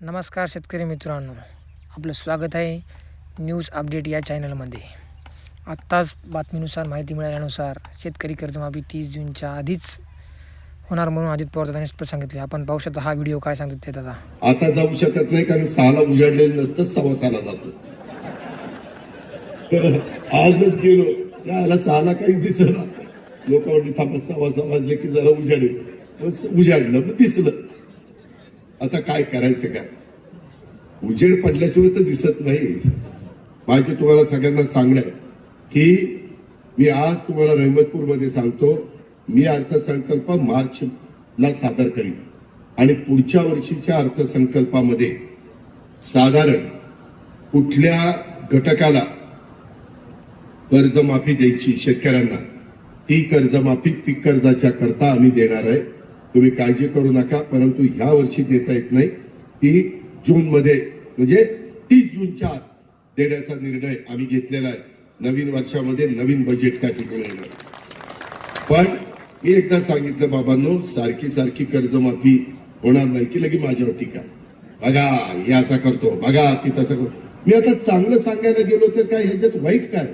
नमस्कार शेतकरी मित्रांनो. आपलं स्वागत आहे न्यूज अपडेट या चॅनलमध्ये. आत्ताच बातमीनुसार माहिती मिळाल्यानुसार शेतकरी कर्जमाफी तीस जूनच्या आधीच होणार म्हणून अजित पवार दादांनी स्पष्ट सांगितले. आपण पाहू शकता हा व्हिडिओ काय सांगतात ते दादा. आता जाऊ शकत नाही कारण सहाला उजाडलेलं नसतं सव्वा सहाला जातो. तर आजच गेलो. याला सहाला काहीच दिसलं लोक म्हणली थांबा सव्वा सहा वाजले की जरा उजाडेल. उजाडलं मग दिसलं. आता काय करायचं काय उजेड पडल्याशिवाय तर दिसत नाही. माझे तुम्हाला सगळ्यांना सांगणं आहे की मी आज तुम्हाला रहमतपूरमध्ये सांगतो मी अर्थसंकल्प मार्च ला सादर करीन. आणि पुढच्या वर्षीच्या अर्थसंकल्पामध्ये साधारण कुठल्या घटकाला कर्जमाफी द्यायची शेतकऱ्यांना ती कर्जमाफी पीक कर्जाच्या करता आम्ही देणार आहे. तुम्ही काळजी करू नका परंतु ह्या वर्षी देता येत नाही. ती जून मध्ये म्हणजे तीस जूनच्या आत देण्याचा निर्णय आम्ही घेतलेला आहे. नवीन वर्षामध्ये नवीन बजेट त्या ठिकाणी येणार. पण मी एकदा सांगितलं बाबांनो सारखी सारखी कर्जमाफी होणार नाही की लगे माझ्यावर टीका. बघा हे असा करतो बघा ती तसं करतो मी आता चांगलं सांगायला गेलो तर काय ह्याच्यात वाईट काय?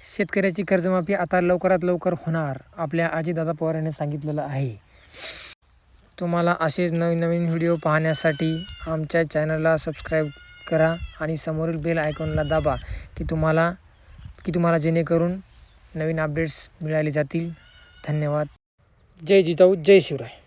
शेतकऱ्याची कर्जमाफी आता लवकरात लवकर होणार आपल्या आजीदादा पवार यांनी सांगितलेलं आहे. तुम्हाला असेच नवीन नवीन व्हिडिओ पाहण्यासाठी आमच्या चॅनलला सबस्क्राईब करा आणि समोरील बेल आयकॉनला दाबा की तुम्हाला की तुम्हाला जेणेकरून नवीन अपडेट्स मिळाले जातील. धन्यवाद. जय जिजाऊ जय शिवराय.